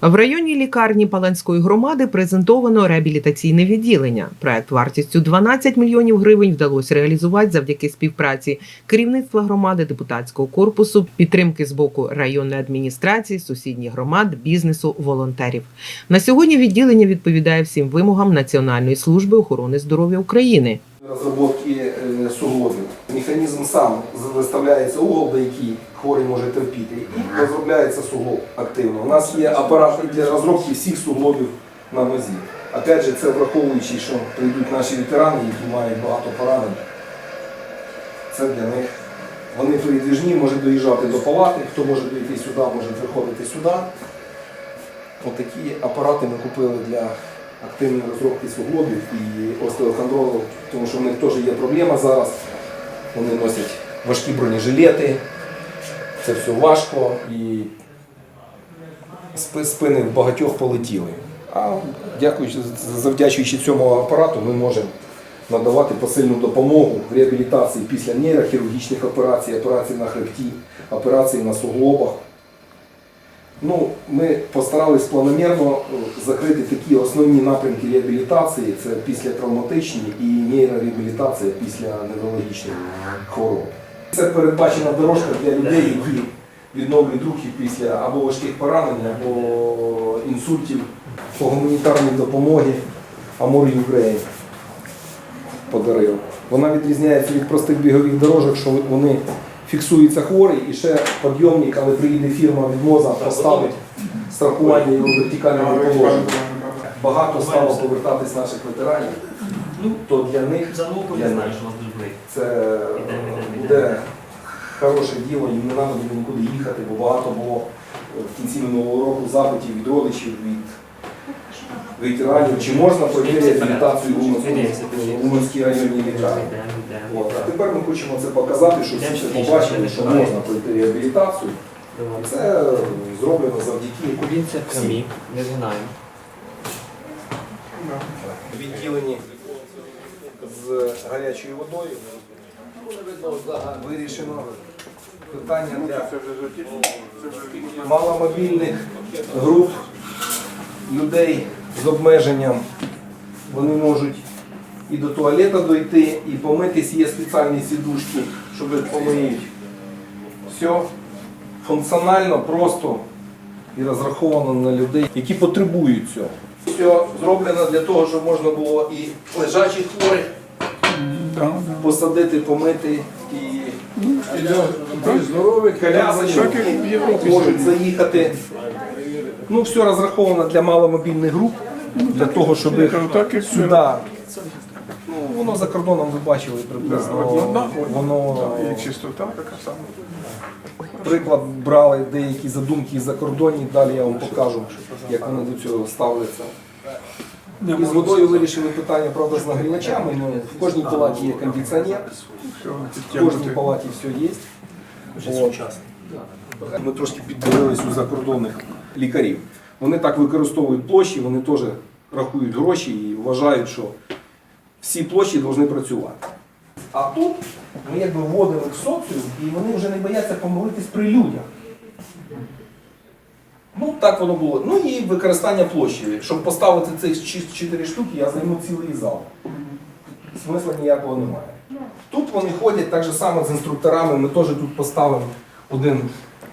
В районній лікарні Паланської громади презентовано реабілітаційне відділення. Проект вартістю 12 мільйонів гривень вдалося реалізувати завдяки співпраці керівництва громади, депутатського корпусу, підтримки з боку районної адміністрації, сусідніх громад, бізнесу, волонтерів. На сьогодні відділення відповідає всім вимогам Національної служби охорони здоров'я України. розробки е, суглобів. Механізм сам виставляється угол, до який хворий може терпіти, і розробляється суглоб активно. У нас є апарати для розробки всіх суглобів на нозі. Опять же, це враховуючи, що прийдуть наші ветерани, які мають багато поранень. Це для них. Вони передвіжні, можуть доїжджати до палати, хто може дойти сюди, може приходити сюди. Отакі апарати ми купили для активної розробки суглобів і остеохондролу, тому що в них теж є проблема зараз. Вони носять важкі бронежилети, це все важко і спини в багатьох полетіли. А дякуючи, завдячуючи цьому апарату, ми можемо надавати посильну допомогу в реабілітації після нейрохірургічних операцій, операцій на хребті, операцій на суглобах. Ну, ми постарались планомірно е, закрити такі основні напрямки реабілітації. Це післятравматичні і нейрореабілітація після неврологічних хвороб. Це передбачена дорожка для людей, які відновлюють рухи після або важких поранень, або інсультів по гуманітарній допомоги Амор Юкрейн подарив. Вона відрізняється від простих бігових дорожок, що вони фіксується хворий і ще підйомник, але приїде фірма від МОЗа, поставить страхування його в вертикальному положенні. Багато стало повертатись наших ветеранів. Ну, то для них для них це буде хороше діло, їм не треба буде нікуди їхати, бо багато було в кінці минулого року запитів від родичів, від ветеранів, чи можна пройти реабілітацію в Уманській- районній лікарні. От. А тепер ми хочемо це показати, щоб всі це побачили, що можна пройти реабілітацію. Це зроблено завдяки камі, не згинаємо. відділенні з гарячою водою. Вирішено питання для маломобільних груп людей з обмеженням. Вони можуть і до туалета дойти, і помитись. Є спеціальні сідушки, щоб помиють. Все функціонально, просто і розраховано на людей, які потребують цього. Все зроблено для того, щоб можна було і лежачих хворих посадити, помити і Здоровий, колясочки можуть заїхати. Ну, все розраховано для маломобільних груп, для того, щоб їх сюди. Ну, воно за кордоном ви бачили приблизно. Воно І чистота така сама. приклад брали деякі задумки за кордоні, далі я вам покажу, як вони до цього ставляться. І з водою вирішили питання, правда, з нагрівачами. Ну, в кожній палаті є кондиціонер, в кожній палаті все є. От. Ми трошки піддивились у закордонних лікарів. Вони так використовують площі, вони теж рахують гроші і вважають, що всі площі повинні працювати. А тут ми якби вводили в соціум, і вони вже не бояться помолитись при людях. Ну, так воно було. Ну і використання площі. Щоб поставити цих 4 штуки, я займу цілий зал. Смисла ніякого немає. Тут вони ходять так же само з інструкторами. Ми теж тут поставимо один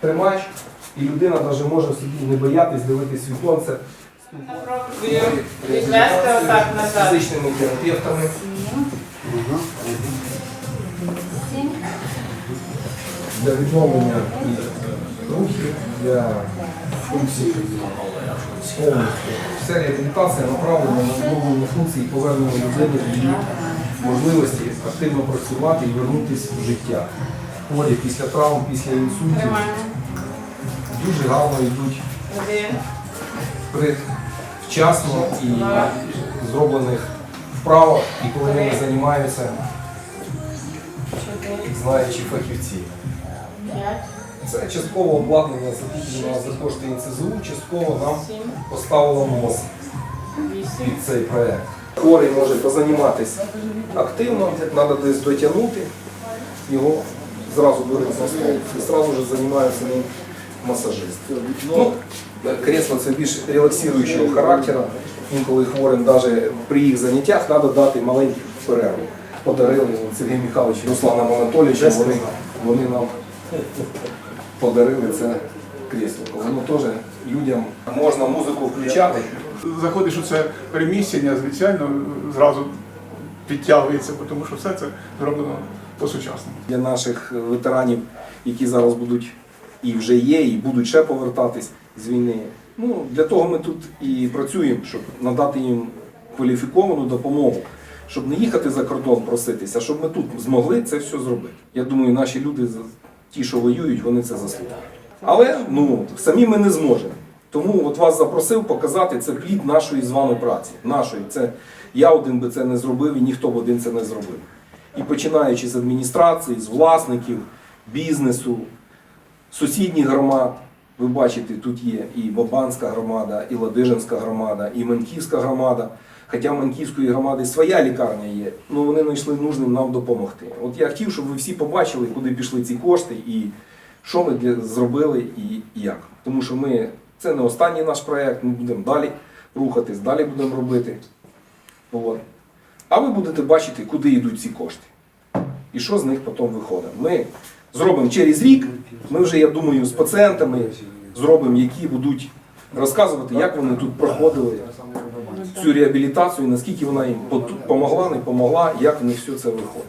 тримач, і людина навіть може собі не боятись дивитись віконце. Відвести отак з назад. фізичними терапевтами. Для відновлення і рухів, для функцій повністю. Вся реабілітація направлена на відновлення функцій і повернення людини до її можливості активно працювати і вернутися в життя. Хворі після травм, після інсультів. Дуже гарно йдуть при вчасно і зроблених вправах, і коли ними займаються знаючі фахівці. Це частково обладнання закуплено за кошти НСЗУ, частково нам поставило МОЗ під цей проект. Хворий може позаніматися активно, треба десь дотягнути, його зразу беруть на стол і зразу ж займаються ним масажист. Ну, Кресло це більш релаксуючого характеру. Інколи хворим навіть при їх заняттях треба дати маленьку перерву. Подарили Сергій Михайлович і Русланом Анатолійовичем, вони, вони нам подарили це кресло. Воно теж людям можна музику включати. заходиш у це приміщення, звичайно, зразу підтягується, тому що все це зроблено по-сучасному. для наших ветеранів, які зараз будуть і вже є, і будуть ще повертатись з війни. Ну, для того ми тут і працюємо, щоб надати їм кваліфіковану допомогу, щоб не їхати за кордон проситися, а щоб ми тут змогли це все зробити. Я думаю, наші люди, ті, що воюють, вони це заслуговують. Але ну, самі ми не зможемо. Тому от вас запросив показати це плід нашої з вами праці. Нашої. Це я один би це не зробив і ніхто б один це не зробив. І починаючи з адміністрації, з власників, бізнесу, сусідніх громад. Ви бачите, тут є і Бабанська громада, і Ладижинська громада, і Манківська громада. Хоча в Манківської громади своя лікарня є, ну вони знайшли нужним нам допомогти. От я хотів, щоб ви всі побачили, куди пішли ці кошти і що ми для, зробили і як. Тому що ми це не останній наш проєкт, ми будемо далі рухатись, далі будемо робити. От. А ви будете бачити, куди йдуть ці кошти. І що з них потім виходить. Ми зробимо через рік, ми вже, я думаю, з пацієнтами зробимо, які будуть розказувати, як вони тут проходили цю реабілітацію, наскільки вона їм допомогла, не допомогла, як в них все це виходить.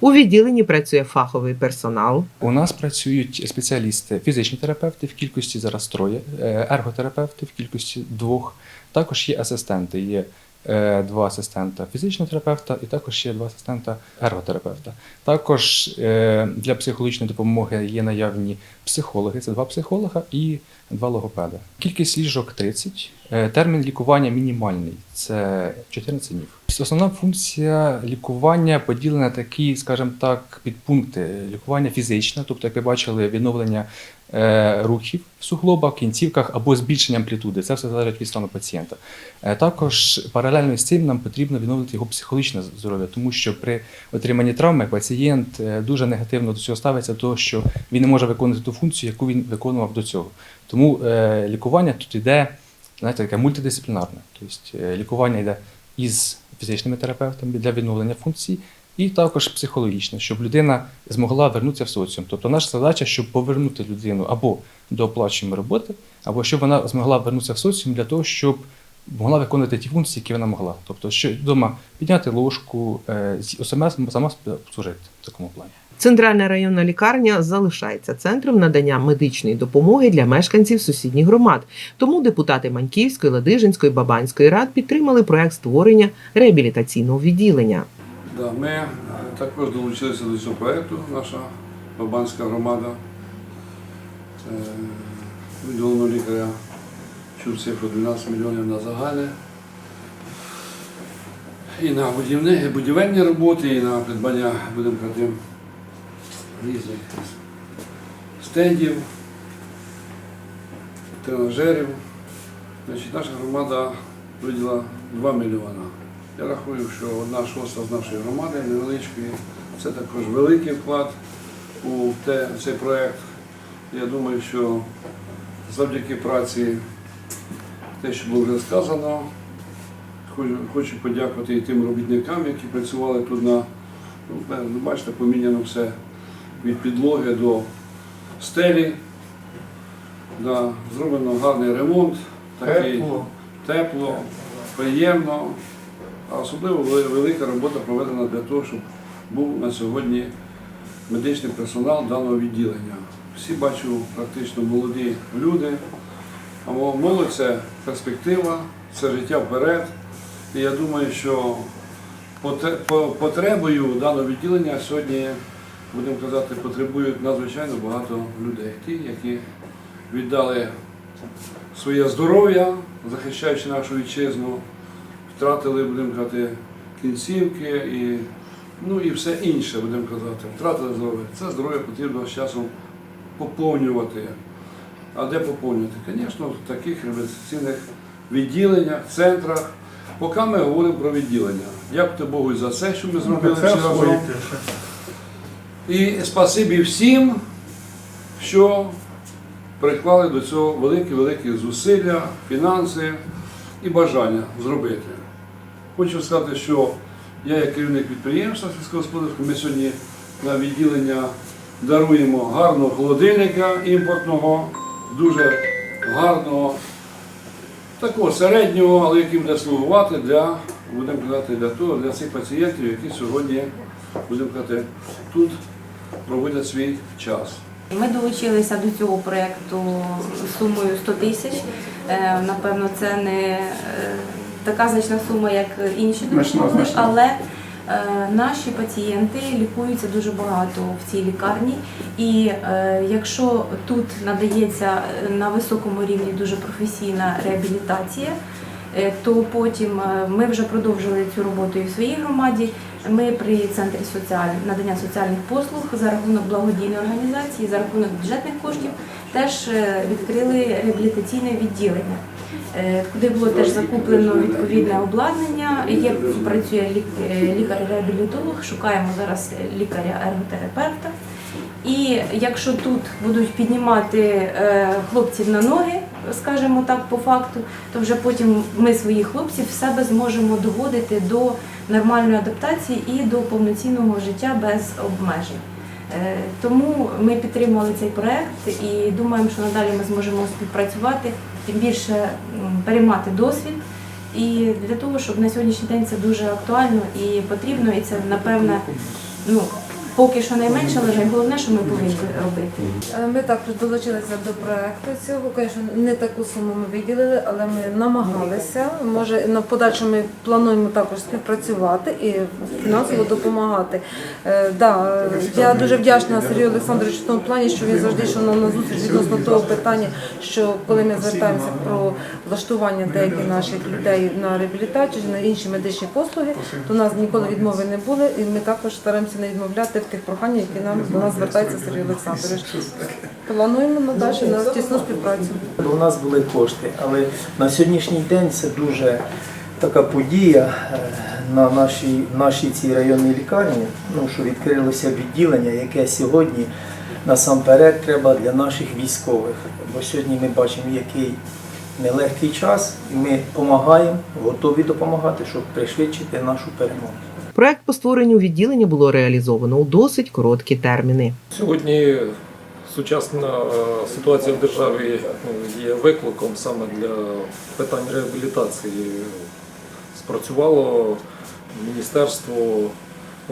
У відділенні працює фаховий персонал. У нас працюють спеціалісти, фізичні терапевти в кількості зараз троє, е, ерготерапевти в кількості двох. Також є асистенти. Є два асистента фізичного терапевта і також ще два асистента ерготерапевта. Також е, для психологічної допомоги є наявні психологи, це два психолога і два логопеди. Кількість ліжок 30. Е, Термін лікування мінімальний це 14 днів. Основна функція лікування поділена на такі, скажімо так, підпункти. Лікування фізичне, тобто, як ви бачили, відновлення е, рухів в суглобах, кінцівках або збільшення амплітуди. Це все залежить від стану пацієнта. Е, також паралельно з цим нам потрібно відновити його психологічне здоров'я, тому що при отриманні травми пацієнт дуже негативно до цього ставиться, того, що він не може виконувати ту функцію, яку він виконував до цього. Тому е, лікування тут йде знаєте, таке мультидисциплінарне. Тобто е, лікування йде із фізичними терапевтами для відновлення функцій, і також психологічне, щоб людина змогла вернутися в соціум. Тобто наша задача, щоб повернути людину або до оплачуваної роботи, або щоб вона змогла вернутися в соціум для того, щоб могла виконувати ті функції, які вона могла. Тобто, що вдома підняти ложку, е, сама, сама себе обслужити в такому плані. Центральна районна лікарня залишається центром надання медичної допомоги для мешканців сусідніх громад. Тому депутати Маньківської, Ладижинської, Бабанської рад підтримали проект створення реабілітаційного відділення. Ми е, також долучилися до цього проєкту, наша Бабанська громада. Е, Виділеного лікаря чув цифру 12 мільйонів на загальне. І на будівельні роботи, і на придбання, будемо різних стендів, тренажерів. Значить, наша громада виділа 2 мільйона. Я рахую, що одна шоста з нашої громади невеличкої, це також великий вклад у те, цей проєкт. Я думаю, що завдяки праці, те, що було вже сказано, хочу, подякувати і тим робітникам, які працювали тут на, ну, бачите, поміняно все від підлоги до стелі. Да, зроблено гарний ремонт, такий Тепло. тепло, приємно. А особливо велика робота проведена для того, щоб був на сьогодні медичний персонал даного відділення. Всі бачу практично молоді люди. А мо- молодь це перспектива, це життя вперед. І я думаю, що потребою даного відділення сьогодні, будемо казати, потребують надзвичайно багато людей. Ті, які віддали своє здоров'я, захищаючи нашу вітчизну, втратили, будемо казати, кінцівки і, ну, і все інше, будемо казати, втратили здоров'я. Це здоров'я потрібно з часом поповнювати. А де поповнювати? Звісно, в таких реабілітаційних відділеннях, центрах. Поки ми говоримо про відділення. Дякувати Богу і за це, що ми зробили Це всі освоїти. І спасибі всім, що приклали до цього великі-великі зусилля, фінанси і бажання зробити. Хочу сказати, що я як керівник підприємства сільськогосподарського, ми сьогодні на відділення даруємо гарного холодильника імпортного, дуже гарного, такого середнього, але який буде слугувати для, будемо казати, для того, для цих пацієнтів, які сьогодні, будемо казати, тут проводять свій час. Ми долучилися до цього проєкту сумою 100 тисяч. Е, Напевно, це не е, така значна сума, як інші допомоги, але е, наші пацієнти лікуються дуже багато в цій лікарні. І якщо тут надається на високому рівні дуже професійна реабілітація, то потім е, ми вже продовжили цю роботу і в своїй громаді. Ми при центрі соціаль... надання соціальних послуг за рахунок благодійної організації, за рахунок бюджетних коштів теж е, відкрили реабілітаційне відділення, е, куди було теж закуплено відповідне обладнання. Є працює лік- е, лікар-реабілітолог, шукаємо зараз лікаря-ерготерапевта. І якщо тут будуть піднімати е, хлопців на ноги, скажімо так, по факту, то вже потім ми своїх хлопців себе зможемо доводити до нормальної адаптації і до повноцінного життя без обмежень. Е, Тому ми підтримали цей проект і думаємо, що надалі ми зможемо співпрацювати, тим більше переймати досвід. І для того, щоб на сьогоднішній день це дуже актуально і потрібно, і це напевне, ну поки що найменше, але головне, що ми повинні робити. Е, Ми також долучилися до проекту цього. Звісно, не таку суму ми виділили, але ми намагалися. Може, на подальше ми плануємо також співпрацювати і фінансово допомагати. Е, Да, я дуже вдячна Сергію Олександровичу в тому плані, що він завжди йшов нам на зустріч відносно того питання, що коли ми звертаємося про влаштування деяких наших людей на реабілітацію, на інші медичні послуги, то у нас ніколи відмови не було, і ми також стараємося не відмовляти тих проханнях, які нам до нас звертається Сергій Олександрович. Плануємо надалі на тісну співпрацю. У нас були кошти, але на сьогоднішній день це дуже така подія е, на нашій, нашій цій районній лікарні, ну, що відкрилося відділення, яке сьогодні насамперед треба для наших військових. Бо сьогодні ми бачимо, який нелегкий час, і ми допомагаємо, готові допомагати, щоб пришвидшити нашу перемогу. Проект по створенню відділення було реалізовано у досить короткі терміни. Сьогодні сучасна е, ситуація в державі ну, є викликом саме для питань реабілітації. Спрацювало Міністерство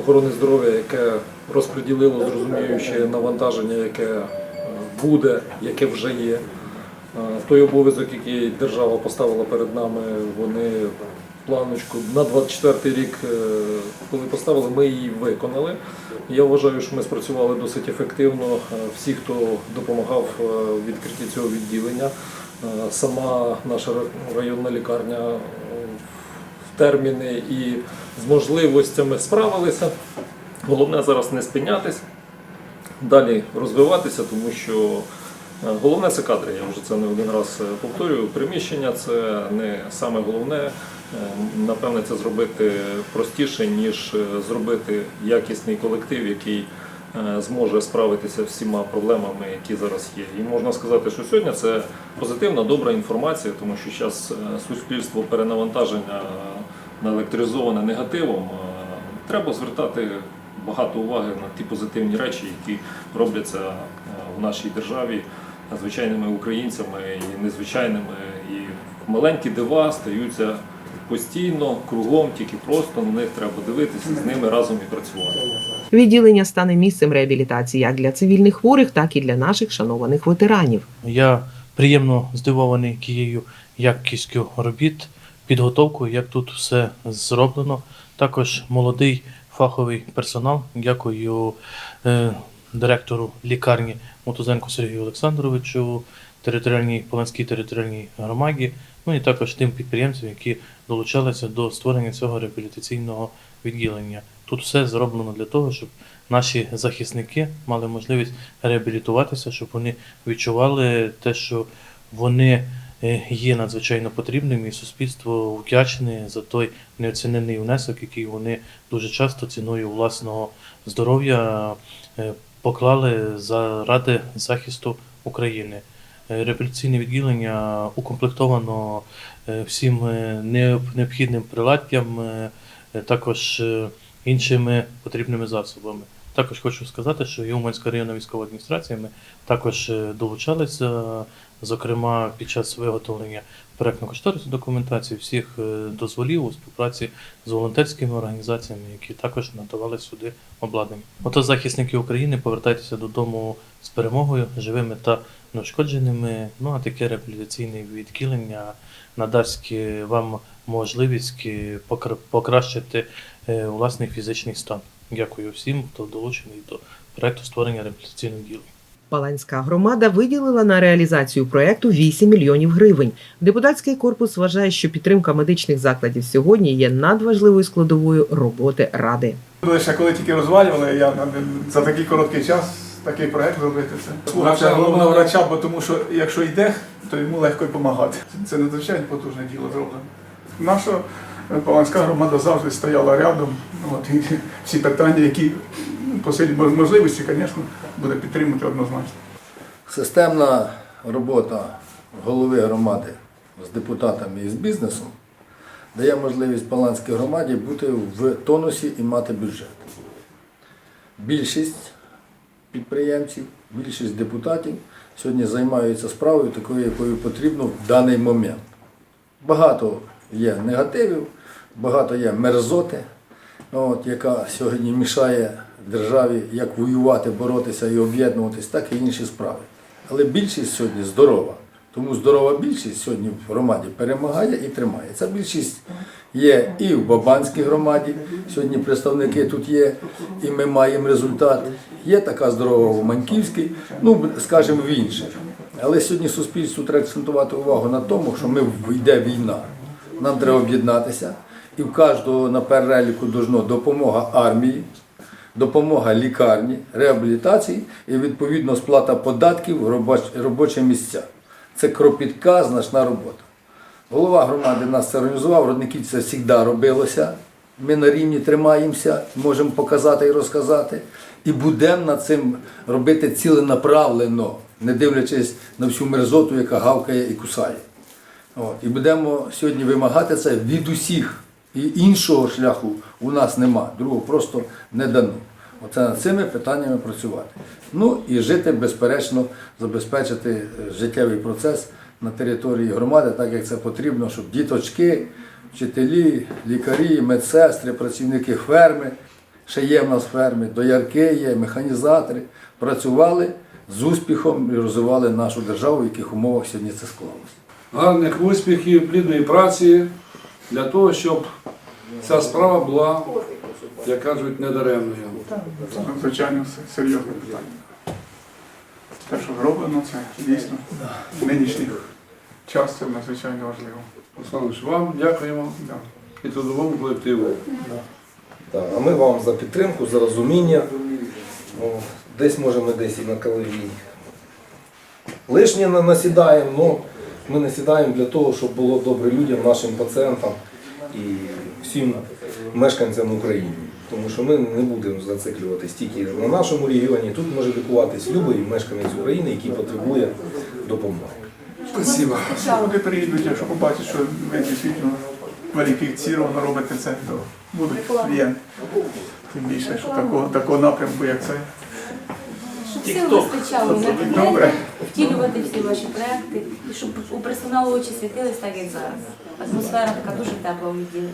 охорони здоров'я, яке розподілило, зрозуміючи навантаження, яке е, буде, яке вже є. Е, Той обов'язок, який держава поставила перед нами, вони планочку на 24 рік, е, коли поставили, ми її виконали. Я вважаю, що ми спрацювали досить ефективно. Е, Всі, хто допомагав е, в відкритті цього відділення, е, сама наша районна лікарня е, в терміни і з можливостями справилися. Головне зараз не спинятись, далі розвиватися, тому що е, головне це кадри. Я вже це не один раз е, повторюю. Приміщення це не саме головне. Е, Напевне, це зробити простіше, ніж е, зробити якісний колектив, який е, зможе справитися всіма проблемами, які зараз є. І можна сказати, що сьогодні це позитивна, добра інформація, тому що зараз суспільство перенавантаження наелектризоване негативом. Треба звертати багато уваги на ті позитивні речі, які робляться в нашій державі звичайними українцями і незвичайними. І маленькі дива стаються постійно, кругом, тільки просто на них треба дивитися, з ними разом і працювати. Відділення стане місцем реабілітації як для цивільних хворих, так і для наших шанованих ветеранів. Я приємно здивований тією якістю робіт, підготовкою, як тут все зроблено. Також молодий фаховий персонал. Дякую е, директору лікарні Мотузенку Сергію Олександровичу, територіальній Полонській територіальній громаді, ну і також тим підприємцям, які долучалися до створення цього реабілітаційного відділення. Тут все зроблено для того, щоб наші захисники мали можливість реабілітуватися, щоб вони відчували те, що вони е, є надзвичайно потрібними, і суспільство вдячне за той неоцінений внесок, який вони дуже часто ціною власного здоров'я е, поклали заради захисту України. Е, Реабілітаційне відділення укомплектовано е, всім е, необхідним приладдям, е, також іншими потрібними засобами. Також хочу сказати, що і Уманська районна військова адміністрація ми також долучалися, зокрема під час виготовлення проектно-кошторисної документації, всіх е, дозволів у співпраці з волонтерськими організаціями, які також надавали сюди обладнання. Ото захисники України, повертайтеся додому з перемогою, живими та неушкодженими. Ну а таке реабілітаційне відділення надасть е, вам можливість е, покращити власний фізичний стан. Дякую всім, хто долучений до проекту створення реабілітаційного відділення. Паланська громада виділила на реалізацію проекту 8 мільйонів гривень. Депутатський корпус вважає, що підтримка медичних закладів сьогодні є надважливою складовою роботи ради. Лише коли тільки розвалювали, я за такий короткий час такий проект зробити це. Слухався головного врача, бо тому що якщо йде, то йому легко й допомагати. Це надзвичайно потужне діло зроблено. Наша е, Паланська громада завжди стояла рядом. От, і всі питання, які по силі мож- можливості, звісно, буде підтримати однозначно. Системна робота голови громади з депутатами і з бізнесом дає можливість Паланській громаді бути в тонусі і мати бюджет. Більшість підприємців, більшість депутатів сьогодні займаються справою такою, якою потрібно в даний момент. Багато є негативів, багато є мерзоти, от, яка сьогодні мішає державі як воювати, боротися і об'єднуватись, так і інші справи. Але більшість сьогодні здорова. Тому здорова більшість сьогодні в громаді перемагає і тримає. Ця більшість є і в Бабанській громаді. Сьогодні представники тут є, і ми маємо результат. Є така здорова в Маньківській, ну скажімо, в інших. Але сьогодні суспільству треба акцентувати увагу на тому, що ми йде війна. Нам треба об'єднатися. І в кожного на переліку должно допомога армії, допомога лікарні, реабілітації і відповідно сплата податків, робоч- робочі місця. Це кропітка, значна робота. Голова громади нас це організував, родники це завжди робилося. Ми на рівні тримаємося, можемо показати і розказати. І будемо над цим робити ціленаправлено, не дивлячись на всю мерзоту, яка гавкає і кусає. От. І будемо сьогодні вимагати це від усіх. І іншого шляху у нас нема, другого просто не дано. Оце над цими питаннями працювати. Ну і жити, безперечно, забезпечити е, життєвий процес на території громади, так як це потрібно, щоб діточки, вчителі, лікарі, медсестри, працівники ферми, ще є в нас ферми, доярки є, механізатори, працювали з успіхом і розвивали нашу державу, в яких умовах сьогодні це склалося. Гарних успіхів, плідної праці для того, щоб ця справа була, як кажуть, недаремною. Це надзвичайно серйозне питання. Те, що зроблено, це дійсно в нинішній час це надзвичайно важливо. Олександр, вам дякуємо Да. і трудовому колективу. Так, а ми вам за підтримку, за розуміння. О, Десь може ми десь і на калеві. Лишнє насідаємо, але ми насідаємо для того, щоб було добре людям, нашим пацієнтам і всім мешканцям України. Тому що ми не будемо зациклюватись тільки на нашому регіоні. Тут може лікуватись будь-який мешканець України, який потребує допомоги. Спасибо. Люди приїдуть, якщо побачать, що ви дійсно кваліфіційно робите це, то будуть клієнти. Тим більше, що такого, такого напрямку, як це. Щоб сил вистачало на Добре. втілювати всі ваші проекти, і щоб у персоналу очі світились так, як зараз. Атмосфера така дуже тепла у відділенні.